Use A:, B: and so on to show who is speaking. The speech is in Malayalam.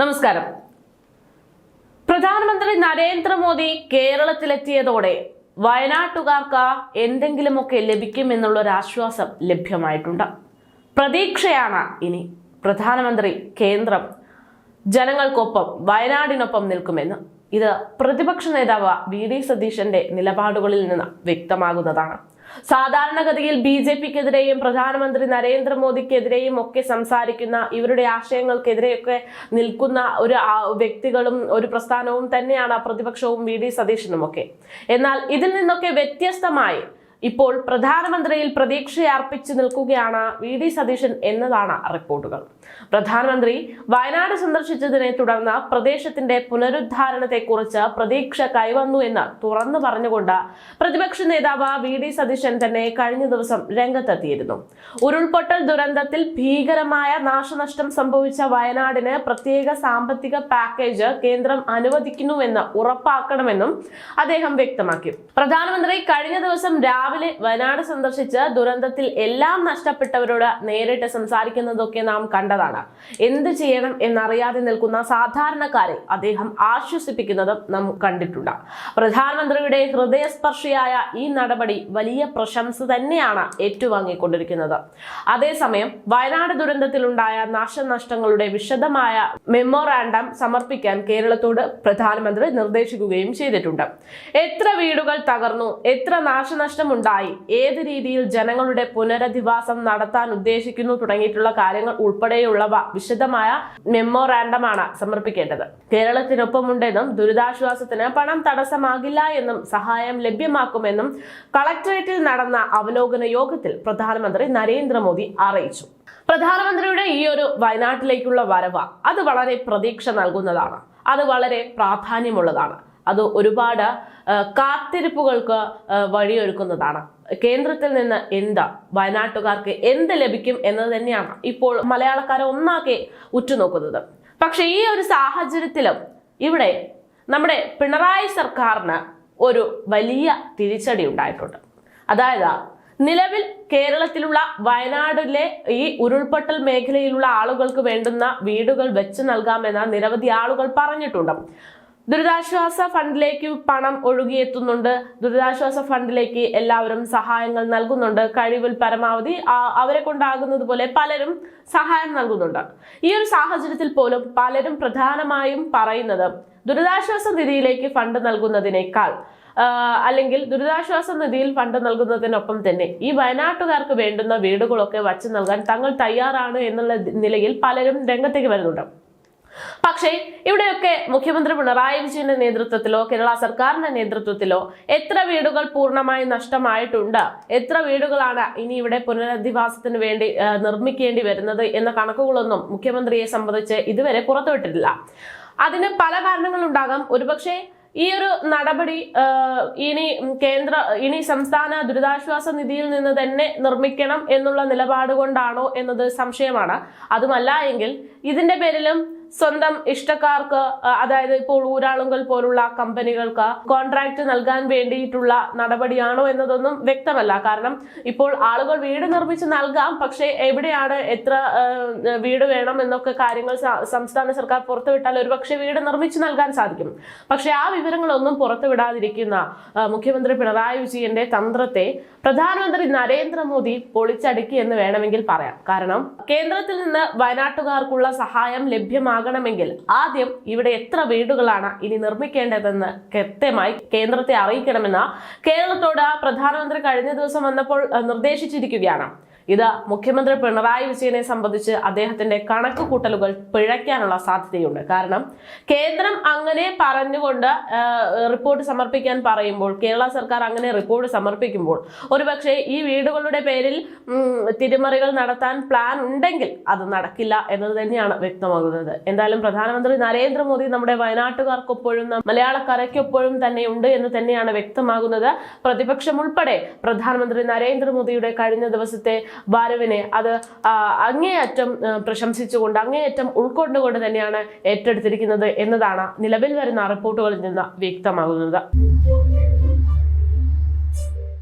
A: നമസ്കാരം. പ്രധാനമന്ത്രി നരേന്ദ്രമോദി കേരളത്തിലെത്തിയതോടെ വയനാട്ടുകാർക്ക് എന്തെങ്കിലുമൊക്കെ ലഭിക്കും ആശ്വാസം ലഭ്യമായിട്ടുണ്ട്. പ്രതീക്ഷയാണ് ഇനി പ്രധാനമന്ത്രി കേന്ദ്രം ജനങ്ങൾക്കൊപ്പം വയനാടിനൊപ്പം നിൽക്കുമെന്ന്. ഇത് പ്രതിപക്ഷ നേതാവ് വി ഡി സതീശന്റെ നിലപാടുകളിൽ നിന്ന് വ്യക്തമാകുന്നതാണ്. സാധാരണഗതിയിൽ ബി ജെ പിക്കെതിരെയും പ്രധാനമന്ത്രി നരേന്ദ്രമോദിക്കെതിരെയും ഒക്കെ സംസാരിക്കുന്ന ഇവരുടെ ആശയങ്ങൾക്കെതിരെയൊക്കെ നിൽക്കുന്ന ഒരു വ്യക്തികളും ഒരു പ്രസ്ഥാനവും തന്നെയാണ് പ്രതിപക്ഷവും വി ഡി സതീശനും ഒക്കെ. എന്നാൽ ഇതിൽ നിന്നൊക്കെ വ്യത്യസ്തമായി ഇപ്പോൾ പ്രധാനമന്ത്രിയിൽ പ്രതീക്ഷയർപ്പിച്ചു നിൽക്കുകയാണ് വി ഡി സതീശൻ എന്നതാണ് റിപ്പോർട്ടുകൾ. പ്രധാനമന്ത്രി വയനാട് സന്ദർശിച്ചതിനെ തുടർന്ന് പ്രദേശത്തിന്റെ പുനരുദ്ധാരണത്തെക്കുറിച്ച് പ്രതീക്ഷ കൈവന്നു എന്ന് തുറന്നു പറഞ്ഞുകൊണ്ട് പ്രതിപക്ഷ നേതാവ് വി ഡി സതീശൻ തന്നെ കഴിഞ്ഞ ദിവസം രംഗത്തെത്തിയിരുന്നു. ഉരുൾപൊട്ടൽ ദുരന്തത്തിൽ ഭീകരമായ നാശനഷ്ടം സംഭവിച്ച വയനാടിന് പ്രത്യേക സാമ്പത്തിക പാക്കേജ് കേന്ദ്രം അനുവദിക്കുന്നുവെന്ന് ഉറപ്പാക്കണമെന്നും അദ്ദേഹം വ്യക്തമാക്കി. പ്രധാനമന്ത്രി കഴിഞ്ഞ ദിവസം രാവിലെ വയനാട് സന്ദർശിച്ച് ദുരന്തത്തിൽ എല്ലാം നഷ്ടപ്പെട്ടവരോട് നേരിട്ട് സംസാരിക്കുന്നതൊക്കെ നാം കണ്ടതാണ്. എന്ത് ചെയ്യണം എന്നറിയാതെ നിൽക്കുന്ന സാധാരണക്കാരെ അദ്ദേഹം ആശ്വസിപ്പിക്കുന്നതും നാം കണ്ടിട്ടുണ്ട്. പ്രധാനമന്ത്രിയുടെ ഹൃദയസ്പർശിയായ ഈ നടപടി വലിയ പ്രശംസ തന്നെയാണ് ഏറ്റുവാങ്ങിക്കൊണ്ടിരിക്കുന്നത്. അതേസമയം വയനാട് ദുരന്തത്തിലുണ്ടായ നാശനഷ്ടങ്ങളുടെ വിശദമായ മെമ്മോറാണ്ടം സമർപ്പിക്കാൻ കേരളത്തോട് പ്രധാനമന്ത്രി നിർദ്ദേശിക്കുകയും ചെയ്തിട്ടുണ്ട്. എത്ര വീടുകൾ തകർന്നു? എത്ര നാശനഷ്ടമുണ്ടായി ഏത് രീതിയിൽ ജനങ്ങളുടെ പുനരധിവാസം നടത്താൻ ഉദ്ദേശിക്കുന്നു തുടങ്ങിയിട്ടുള്ള കാര്യങ്ങൾ ഉൾപ്പെടെയുള്ളവ വിശദമായ മെമ്മോറാണ്ടമാണ് സമർപ്പിക്കേണ്ടത്. കേരളത്തിനൊപ്പമുണ്ടെന്നും ദുരിതാശ്വാസത്തിന് പണം തടസ്സമാകില്ല എന്നും സഹായം ലഭ്യമാക്കുമെന്നും കളക്ടറേറ്റിൽ നടന്ന അവലോകന യോഗത്തിൽ പ്രധാനമന്ത്രി നരേന്ദ്രമോദി അറിയിച്ചു. പ്രധാനമന്ത്രിയുടെ ഈ ഒരു വയനാട്ടിലേക്കുള്ള വരവ് അത് വളരെ പ്രതീക്ഷ നൽകുന്നതാണ്. അത് വളരെ പ്രാധാന്യമുള്ളതാണ്. അത് ഒരുപാട് കാത്തിരിപ്പുകൾക്ക് വഴിയൊരുക്കുന്നതാണ്. കേന്ദ്രത്തിൽ നിന്ന് എന്താ വയനാട്ടുകാർക്ക് എന്ത് ലഭിക്കും എന്നത് തന്നെയാണ് ഇപ്പോൾ മലയാളക്കാരെ ഒന്നാകെ ഉറ്റുനോക്കുന്നത്. പക്ഷേ ഈ ഒരു സാഹചര്യത്തിലും ഇവിടെ നമ്മുടെ പിണറായി സർക്കാരിന് ഒരു വലിയ തിരിച്ചടി ഉണ്ടായിട്ടുണ്ട്. അതായത് നിലവിൽ കേരളത്തിലുള്ള വയനാടിലെ ഈ ഉരുൾപൊട്ടൽ മേഖലയിലുള്ള ആളുകൾക്ക് വേണ്ടുന്ന വീടുകൾ വെച്ച് നൽകാമെന്ന് നിരവധി ആളുകൾ പറഞ്ഞിട്ടുണ്ട്. ദുരിതാശ്വാസ ഫണ്ടിലേക്ക് പണം ഒഴുകിയെത്തുന്നുണ്ട്. ദുരിതാശ്വാസ ഫണ്ടിലേക്ക് എല്ലാവരും സഹായങ്ങൾ നൽകുന്നുണ്ട്. കഴിവിൽ പരമാവധി അവരെ കൊണ്ടാകുന്നത് പോലെ പലരും സഹായം നൽകുന്നുണ്ട്. ഈ ഒരു സാഹചര്യത്തിൽ പോലും പലരും പ്രധാനമായും പറയുന്നത് ദുരിതാശ്വാസ നിധിയിലേക്ക് ഫണ്ട് നൽകുന്നതിനേക്കാൾ അല്ലെങ്കിൽ ദുരിതാശ്വാസ നിധിയിൽ ഫണ്ട് നൽകുന്നതിനൊപ്പം തന്നെ ഈ വയനാട്ടുകാർക്ക് വേണ്ടുന്ന വീടുകളൊക്കെ വച്ചു നൽകാൻ തങ്ങൾ തയ്യാറാണ് എന്നുള്ള നിലയിൽ പലരും രംഗത്തേക്ക് വരുന്നുണ്ട്. പക്ഷേ ഇവിടെയൊക്കെ മുഖ്യമന്ത്രി പിണറായി വിജയന്റെ നേതൃത്വത്തിലോ കേരള സർക്കാരിന്റെ നേതൃത്വത്തിലോ എത്ര വീടുകൾ പൂർണമായി നഷ്ടമായിട്ടുണ്ട്? എത്ര വീടുകളാണ് ഇനി ഇവിടെ പുനരധിവാസത്തിന് വേണ്ടി നിർമ്മിക്കേണ്ടി വരുന്നത് എന്ന കണക്കുകളൊന്നും മുഖ്യമന്ത്രിയെ സംബന്ധിച്ച് ഇതുവരെ പുറത്തുവിട്ടിട്ടില്ല. അതിന് പല കാരണങ്ങളുണ്ടാകാം. ഒരുപക്ഷെ ഈ ഒരു നടപടി ഇനി കേന്ദ്ര ഇനി സംസ്ഥാന ദുരിതാശ്വാസ നിധിയിൽ നിന്ന് തന്നെ നിർമ്മിക്കണം എന്നുള്ള നിലപാട് കൊണ്ടാണോ എന്നത് സംശയമാണ്. അതുമല്ല എങ്കിൽ ഇതിന്റെ പേരിലും സ്വന്തം ഇഷ്ടക്കാർക്ക് അതായത് ഇപ്പോൾ ഊരാളുങ്കൽ പോലുള്ള കമ്പനികൾക്ക് കോൺട്രാക്ട് നൽകാൻ വേണ്ടിയിട്ടുള്ള നടപടിയാണോ എന്നതൊന്നും വ്യക്തമല്ല. കാരണം ഇപ്പോൾ ആളുകൾ വീട് നിർമ്മിച്ച് നൽകാം പക്ഷേ എവിടെയാണ് എത്ര വീട് വേണം എന്നൊക്കെ കാര്യങ്ങൾ സംസ്ഥാന സർക്കാർ പുറത്തുവിട്ടാൽ ഒരുപക്ഷെ വീട് നിർമ്മിച്ചു നൽകാൻ സാധിക്കും. പക്ഷെ ആ വിവരങ്ങളൊന്നും പുറത്തുവിടാതിരിക്കുന്ന മുഖ്യമന്ത്രി പിണറായി വിജയന്റെ തന്ത്രത്തെ പ്രധാനമന്ത്രി നരേന്ദ്രമോദി പൊളിച്ചടുക്കി എന്ന് വേണമെങ്കിൽ പറയാം. കാരണം കേന്ദ്രത്തിൽ നിന്ന് വയനാട്ടുകാർക്കുള്ള സഹായം ലഭ്യമാകണമെങ്കിൽ ആദ്യം ഇവിടെ എത്ര വീടുകളാണ് ഇനി നിർമ്മിക്കേണ്ടതെന്ന് കൃത്യമായി കേന്ദ്രത്തെ അറിയിക്കണമെന്ന് കേരളത്തോട് പ്രധാനമന്ത്രി കഴിഞ്ഞ ദിവസം വന്നപ്പോൾ നിർദ്ദേശിച്ചിരിക്കുകയാണ്. ഇത് മുഖ്യമന്ത്രി പിണറായി വിജയനെ സംബന്ധിച്ച് അദ്ദേഹത്തിന്റെ കണക്ക് കൂട്ടലുകൾ പിഴയ്ക്കാനുള്ള സാധ്യതയുണ്ട്. കാരണം കേന്ദ്രം അങ്ങനെ പറഞ്ഞുകൊണ്ട് റിപ്പോർട്ട് സമർപ്പിക്കാൻ പറയുമ്പോൾ കേരള സർക്കാർ അങ്ങനെ റിപ്പോർട്ട് സമർപ്പിക്കുമ്പോൾ ഒരുപക്ഷെ ഈ വീടുകളുടെ പേരിൽ തിരിമറികൾ നടത്താൻ പ്ലാൻ ഉണ്ടെങ്കിൽ അത് നടക്കില്ല എന്നത് തന്നെയാണ് വ്യക്തമാകുന്നത്. എന്തായാലും പ്രധാനമന്ത്രി നരേന്ദ്രമോദി നമ്മുടെ വയനാട്ടുകാർക്കൊപ്പോഴും മലയാളക്കരയ്ക്കൊപ്പോഴും തന്നെ ഉണ്ട് എന്ന് തന്നെയാണ് വ്യക്തമാകുന്നത്. പ്രതിപക്ഷം ഉൾപ്പെടെ പ്രധാനമന്ത്രി നരേന്ദ്രമോദിയുടെ കഴിഞ്ഞ ദിവസത്തെ വരവിനെ അത് അങ്ങേയറ്റം പ്രശംസിച്ചുകൊണ്ട് അങ്ങേയറ്റം ഉൾക്കൊണ്ടുകൊണ്ട് തന്നെയാണ് ഏറ്റെടുത്തിരിക്കുന്നത് എന്നതാണ് നിലവിൽ വരുന്ന റിപ്പോർട്ടുകളിൽ നിന്ന് വ്യക്തമാകുന്നത്.